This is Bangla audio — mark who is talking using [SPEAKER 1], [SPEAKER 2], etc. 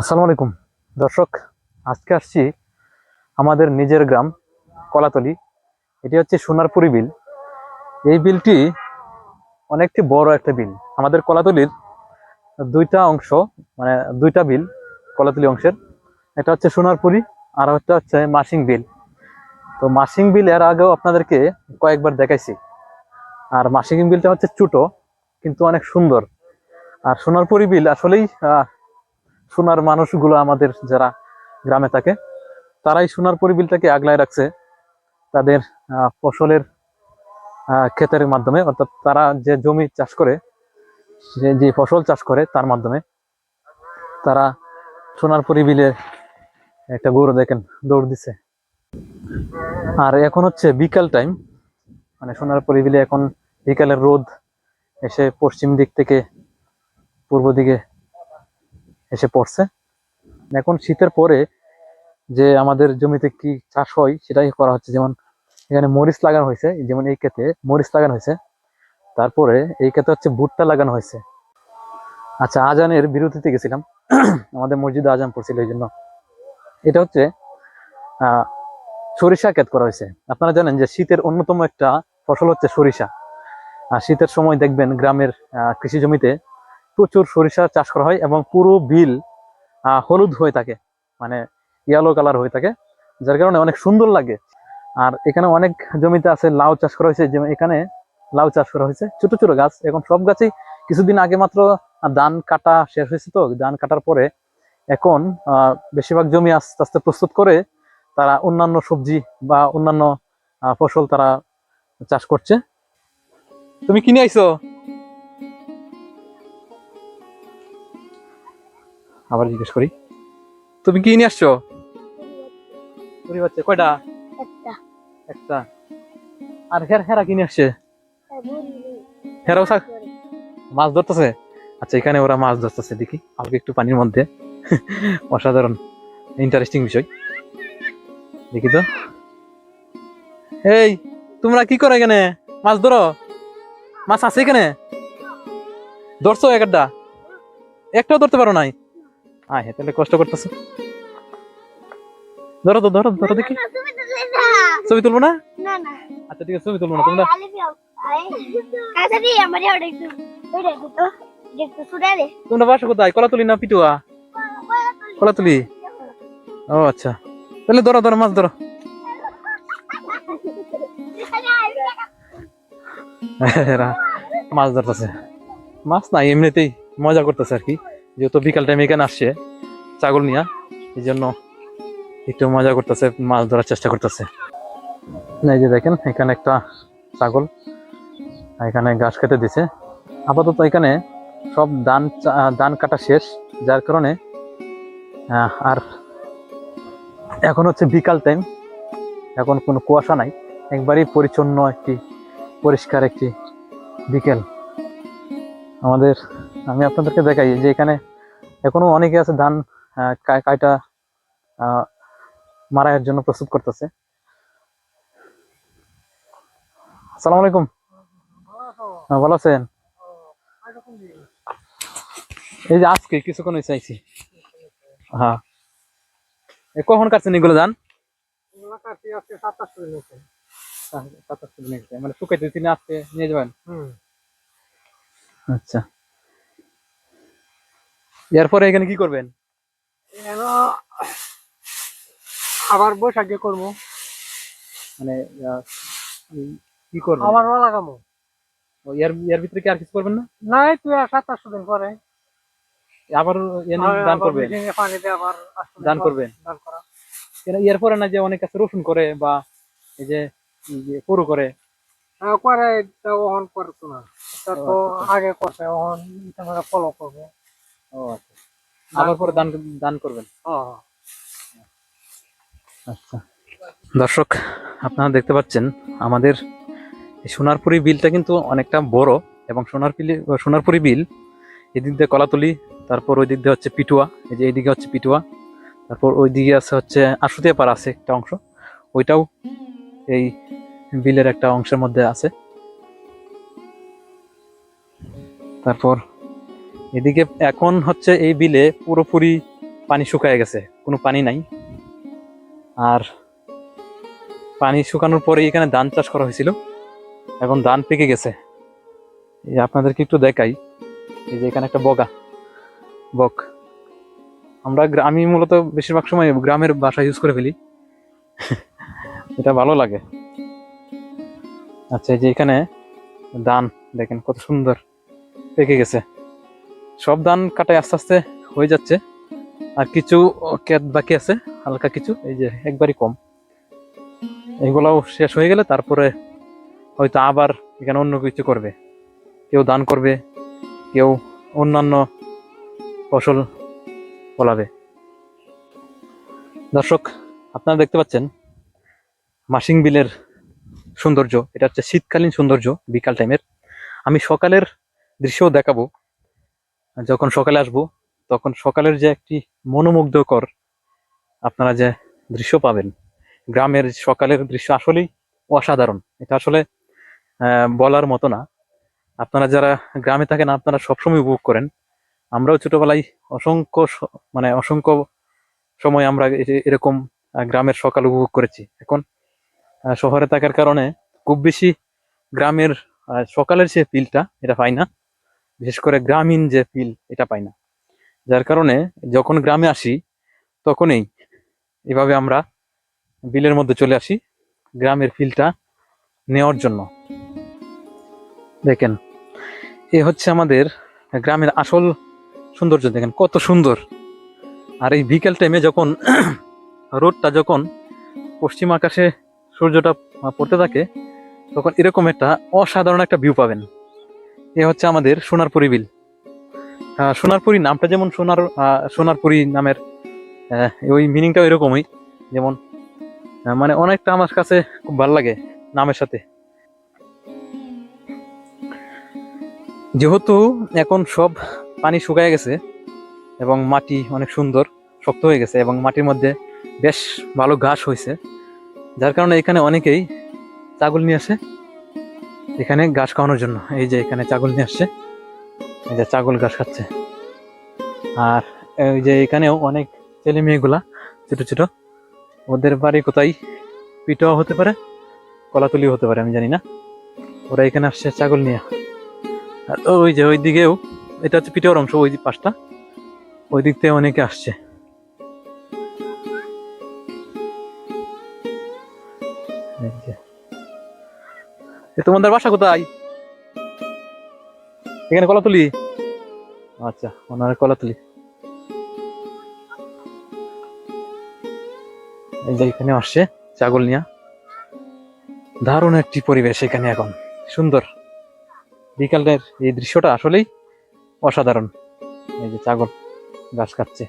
[SPEAKER 1] আসসালামু আলাইকুম। দর্শক, আজকে আসছি আমাদের নিজের গ্রাম, কলাতলি। এটি হচ্ছে সোনারপুরি বিল। এই বিলটি অনেকটি বড় একটা বিল। আমাদের কলাতলির দুইটা অংশ মানে দুইটা বিল কলাতলি অংশের। এটা হচ্ছে সোনারপুরি আর একটা হচ্ছে মাসিং বিল। তো মাসিং বিল এর আগেও আপনাদেরকে কয়েকবার দেখাইছি। আর মাসিং বিলটা হচ্ছে ছোটো, কিন্তু অনেক সুন্দর। আর সোনারপুরি বিল আসলেই সোনার মানুষগুলো আমাদের যারা গ্রামে থাকে, তারাই সোনার পরিবিলটাকে আগলায় রাখছে। তাদের ফসলের ক্ষেতের মাধ্যমে, অর্থাৎ তারা যে জমি চাষ করে, যে যে ফসল চাষ করে, তার মাধ্যমে তারা সোনার পরিবিলে একটা গরু দেখেন, দৌড় দিছে। আর এখন হচ্ছে বিকাল টাইম মানে সোনার পরিবিলে এখন বিকালের রোদ এসে পশ্চিম দিক থেকে পূর্ব দিকে এসে পড়ছে। এখন শীতের পরে যে আমাদের জমিতে কি চাষ হয়, সেটাই করা হচ্ছে। যেমন এখানে মরিচ লাগানো হয়েছে, যেমন এই ক্ষেতে মরিচ লাগানো হয়েছে। তারপরে এই ক্ষেতে হচ্ছে ভুট্টা লাগানো হয়েছে। আচ্ছা আজানের বিরতিতে গেছিলাম। আমাদের মসজিদে আজান পড়ছিল এই জন্য এটা হচ্ছে সরিষা ক্ষেত করা হয়েছে। আপনারা জানেন যে শীতের অন্যতম একটা ফসল হচ্ছে সরিষা। আর শীতের সময় দেখবেন গ্রামের কৃষি জমিতে প্রচুর সরিষা চাষ করা হয় এবং পুরো বিল হলুদ হয়ে থাকে মানে ইয়েলো কালার হয়ে থাকে, যার কারণে অনেক সুন্দর লাগে। আর এখানে অনেক জমিতে আছে লাউ চাষ করা হয়েছে, যেমন এখানে লাউ চাষ করা হয়েছে, ছোট ছোট গাছ এখন সব গাছেই কিছুদিন আগে মাত্র ধান কাটা শেষ হয়েছে তো, ধান কাটার পরে এখন বেশিরভাগ জমি আস্তে আস্তে প্রস্তুত করে তারা অন্যান্য সবজি বা অন্যান্য ফসল তারা চাষ করছে। তুমি কিনে আইছো? আবার জিজ্ঞেস করি। তুমি কি নিয়ে আসছো? পুরি বাচ্চা কয়টা?
[SPEAKER 2] একটা।
[SPEAKER 1] একটা। আর হের হেরা কিনে আসছে? হেরাও শাক মাছ ধরতেছে? আচ্ছা এখানে ওরা মাছ ধরতেছে দেখি। অল্প একটু পানির মধ্যে। অসাধারণ ইন্টারেস্টিং বিষয়। দেখি তো। এই তোমরা কি করো এখানে? মাছ ধরো? মাছ আছে এখানে? ধরছো একটা একটাও ধরতে পারো নাই? আয় হ্যাঁ তাহলে কষ্ট করতেছো। ধরো তো ধরো ধরো দেখি। ছবি তুলবো না? আচ্ছা ঠিক আছে ছবি তুলবো না তোমরা।
[SPEAKER 2] আচ্ছা
[SPEAKER 1] তোমরা বাসা কোথায়? কলা তুলি না পিটুয়া? কলা তুলি ও আচ্ছা। তাহলে ধরো ধরো মাছ ধরো। মাছ ধরতেছে। মাছ না এমনিতেই মজা করতেছে আর কি। যেহেতু বিকাল টাইম এখানে আসছে, ছাগল নিয়া। এই জন্য একটু মজা করতেছে, মাছ ধরার চেষ্টা করতেছে। এই যে দেখেন, এখানে একটা ছাগল, এখানে ঘাস কেটে দিছে। আপাতত এখানে সব ধান ধান কাটা শেষ, যার কারণে আর এখন হচ্ছে বিকাল টাইম এখন কোনো কুয়াশা নাই, একবারই পরিচ্ছন্ন একটি, পরিষ্কার একটি বিকেল। আমাদের আমি আপনাদেরকে দেখাই যে এখানে এখনও অনেকে আছে ধান কাইটা আহ, মারাইয়ের জন্য প্রস্তুত করতেছে। আসসালামু আলাইকুম। হ্যাঁ, ভালো আছেন? এই যে আজকে কিছুক্ষণ হয়েছে আইছি হ্যাঁ কখন কাটছেন এগুলো ধান। মানে শুকাইতে তিনি আজকে নিয়ে যাবেন? আচ্ছা। এরপরে এখানে কি করবেন?
[SPEAKER 3] আবার বৈশাখে করব।
[SPEAKER 1] মানে কি করবেন?
[SPEAKER 3] আবার লাগাবো।
[SPEAKER 1] ও, এর এর ভিতরে কি আর কিছু করবেন না?
[SPEAKER 3] নাই তুই আর সাতাশ দিন পরে।
[SPEAKER 1] আবার দান করবেন?
[SPEAKER 3] মেশিনে পানি দিয়ে আবার দান পর
[SPEAKER 1] করবেন?
[SPEAKER 3] দান করা।
[SPEAKER 1] এর- এরপরে না যে অনেক আছে রসুন করে বা এই যে পুরো করে?
[SPEAKER 3] হ্যাঁ, করে তা ওহন করতো না। তা তো
[SPEAKER 1] আচ্ছা,
[SPEAKER 3] আগে করছে ওহন তোমরা ফলো করব।
[SPEAKER 1] ও আচ্ছা। আবার পরে দান দান করবেন। আচ্ছা। দর্শক আপনারা দেখতে পাচ্ছেন আমাদের সোনারপুরি বিলটা কিন্তু অনেকটা বড় এবং সোনারপুরি সোনারপুরি বিল এদিক দিয়ে কলাতলি তারপর ওই দিক দিয়ে হচ্ছে পিটুয়া এই যে এইদিকে হচ্ছে পিটুয়া তারপর ওই দিকে আছে হচ্ছে আশুতিয়া পাড়া আছে একটা অংশ ওইটাও এই বিলের একটা অংশের মধ্যে আছে। তারপর এদিকে এখন হচ্ছে এই বিলে পুরোপুরি পানি শুকায় গেছে, কোনো পানি নাই। আর পানি শুকানোর পরে এখানে ধান চাষ করা হয়েছিল, এখন ধান পেকে গেছে। এই আপনাদেরকে একটু দেখাই, এই যে এখানে একটা বগা, বক। আমরা আমি মূলত বেশিরভাগ সময় গ্রামের ভাষা ইউজ করে ফেলি। এটা ভালো লাগে। আচ্ছা এই যে এখানে ধান, দেখেন কত সুন্দর পেকে গেছে। সব ধান কাটায় আস্তে আস্তে হয়ে যাচ্ছে। আর কিছু ক্ষেত বাকি আছে, হালকা কিছু, এই যে একবারই কম। এগুলাও শেষ হয়ে গেলে তারপরে হয়তো আবার এখানে অন্য কিছু করবে। কেউ দান করবে, কেউ অন্যান্য ফসল ফলাবে। দর্শক, আপনারা দেখতে পাচ্ছেন, মাসিং বিলের সৌন্দর্য, এটা হচ্ছে শীতকালীন সৌন্দর্য বিকাল টাইমের আমি সকালের দৃশ্যও দেখাবো। যখন সকালে আসব, তখন সকালের যে একটি মনোমুগ্ধকর আপনারা যে দৃশ্য পাবেন, গ্রামের সকালের দৃশ্য আসলেই অসাধারণ। এটা আসলে বলার মতো না। আপনারা যারা গ্রামে থাকেন, আপনারা সবসময় উপভোগ করেন। আমরাও ছোটবেলায় অসংখ্য মানে অসংখ্য সময় আমরা এরকম গ্রামের সকাল উপভোগ করেছি। এখন শহরে থাকার কারণে খুব বেশি গ্রামের সকালের যে ফিলটা এটা পাই না। বিশেষ করে গ্রামীণ যে ফিল এটা পাই না। যার কারণে যখন গ্রামে আসি, তখনই এভাবে আমরা বিলের মধ্যে চলে আসি, গ্রামের ফিলটা নেওয়ার জন্য। দেখেন, এ হচ্ছে আমাদের গ্রামের আসল সৌন্দর্য, দেখেন কত সুন্দর। আর এই বিকেল টাইমে যখন রোদটা যখন পশ্চিম আকাশে সূর্যটা পড়তে থাকে, তখন এরকম একটা অসাধারণ একটা ভিউ পাবেন। এ হচ্ছে আমাদের সোনারপুরি বিল। সোনারপুরি নামটা যেমন সোনার সোনারপুরি নামের ওই মিনিংটাও এরকমই। যেমন মানে অনেকটা আমার কাছে খুব ভালো লাগে নামের সাথে। যেহেতু এখন সব পানি শুকায় গেছে এবং মাটি অনেক সুন্দর, শক্ত হয়ে গেছে এবং মাটির মধ্যে বেশ ভালো ঘাস হয়েছে, যার কারণে এখানে অনেকেই ছাগল নিয়ে আসে। এখানে ঘাস খাওয়ানোর জন্য। এই যে এখানে ছাগল নিয়ে আসছে। এই যে ছাগল ঘাস খাচ্ছে। আর এই যে এখানেও অনেক ছেলে মেয়েগুলা, ছোট ছোট। ওদের বাড়ি কোথায়? পিঠাও হতে পারে, কলাতলিও হতে পারে, আমি জানি না। ওরা এখানে আসছে ছাগল নিয়ে। আর ওই যে ওই দিকেও এটা হচ্ছে পিঠার অংশ, ওই পাশটা। ওই দিক থেকে অনেকে আসছে। তোমাদের বাসা কোথায়? এখানে কলাতলি? আচ্ছা ওনার কলাতলি। এই যে এখানে আসছে ছাগল নিয়া। দারুণ একটি পরিবেশ এখানে এখন। সুন্দর। বিকালের এই দৃশ্যটা আসলেই অসাধারণ। এই যে ছাগল ঘাস খাচ্ছে